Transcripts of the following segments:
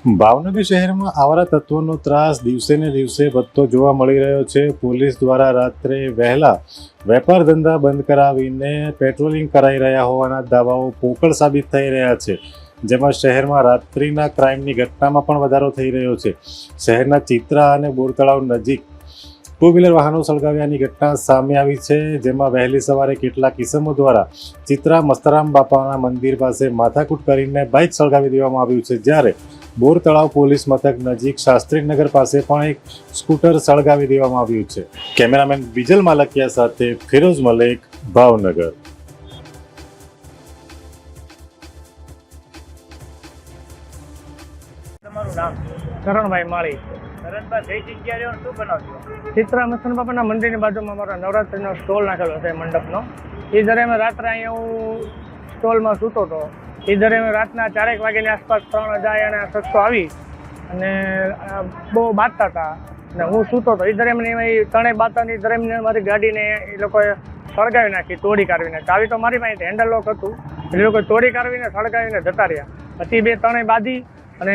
ભાવનગર શહેરમાં આવારા તત્વોનો ત્રાસ દિવસે ને દિવસે વધતો જોવા મળી રહ્યો છે. પોલીસ દ્વારા રાત્રે વહેલા વેપાર ધંધા બંધ કરાવીને પેટ્રોલિંગ કરાઈ રહ્યા હોવાના દાવાઓ પોકળ સાબિત થઈ રહ્યા છે. જેમાં શહેરમાં રાત્રિના ક્રાઇમની ઘટનામાં પણ વધારો થઈ રહ્યો છે. શહેરના ચિત્રા અને બોર તળાવ નજીક ટુ વ્હીલર વાહનો સળગાવ્યાની ઘટના સામે આવી છે જેમાં વહેલી સવારે કેટલાક કિસમો દ્વારા ચિત્રા મસ્તરામ બાપાના મંદિર પાસે માથાકૂટ કરીને બાઇક સળગાવી દેવામાં આવ્યું છે જ્યારે બોર તળાવ પોલીસ મથક નજીક શાસ્ત્રીનગર પાસે પણ એક સ્કૂટર સળગાવી દેવામાં આવ્યું છે. કેમેરામેન વિજલ માલકિયા સાથે ફિરોઝ મલેક ભાવનગર. કરણભાઈ માળી. ચિત્રા મસન બાપાના મંદિરની બાજુમાં મારો નવરાત્રિનો સ્ટોલ નાખેલો છે મંડપનો. એ દરમિયાન રાત્રે અહીંયા હું સ્ટોલમાં સૂતો હતો, એ દરમિયાન રાતના ચારેક વાગ્યાની આસપાસ ત્રણ હજાર અને સસ્તો આવી અને બહુ બાંધતા હતા અને હું સૂતો હતો. એ દરમિયાન એ ત્રણેય બાતાની દરમિયાન મારી ગાડીને એ લોકોએ સળગાવી નાખી, તોડી કાઢવીને ચાવી તો મારી પાસે હેન્ડલ લોક હતું. એ લોકોએ તોડી કાઢવીને સળગાવીને જતા રહ્યા. પછી બે ત્રણેય બાંધી અને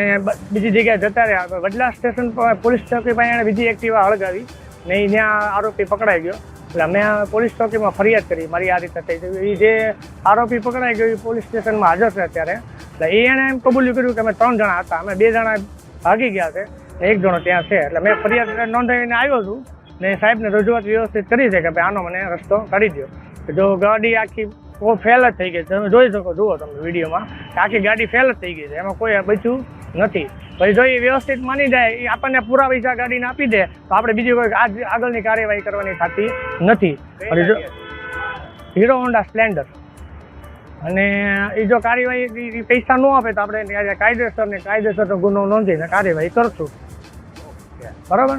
બીજી જગ્યાએ જતા રહ્યા. વડલા સ્ટેશન પર પોલીસ ચોકી પાસે એણે બીજી એક્ટિવા હળગાવી ને ત્યાં આરોપી પકડાઈ ગયો. એટલે અમે પોલીસ ચોકીમાં ફરિયાદ કરી, મારી આ રીતે થઈ એ જે આરોપી પકડાઈ ગયો એ પોલીસ સ્ટેશનમાં હાજર છે અત્યારે. એટલે એ એણે એમ કબૂલ્યું કર્યું કે અમે ત્રણ જણા હતા. અમે બે જણા ભાગી ગયા છે ને એક જણો ત્યાં છે. એટલે મેં ફરિયાદ નોંધાવીને આવ્યો છું ને સાહેબને રજૂઆત વ્યવસ્થિત કરી છે કે ભાઈ આનો મને રસ્તો કાઢી દો જો ગાડી આખી ફેલ જ થઈ ગઈ છે. તમે જોઈ શકો, જુઓ તમે વિડીયોમાં આખી ગાડી ફેલ જ થઈ ગઈ છે. એમાં કોઈ બચ્યું નથી. પછી જો એ વ્યવસ્થિત માની જાય એ આપણને પૂરા પૈસા ગાડીને આપી દે તો આપણે બીજી કોઈ આજ આગળની કાર્યવાહી કરવાની થતી નથી. અને જો હીરો હોન્ડા સ્પ્લેન્ડર અને એ જો કાર્યવાહી પૈસા ન આપે તો આપણે કાયદેસર ને કાયદેસરનો ગુનો નોંધીને કાર્યવાહી કરશું. બરાબર?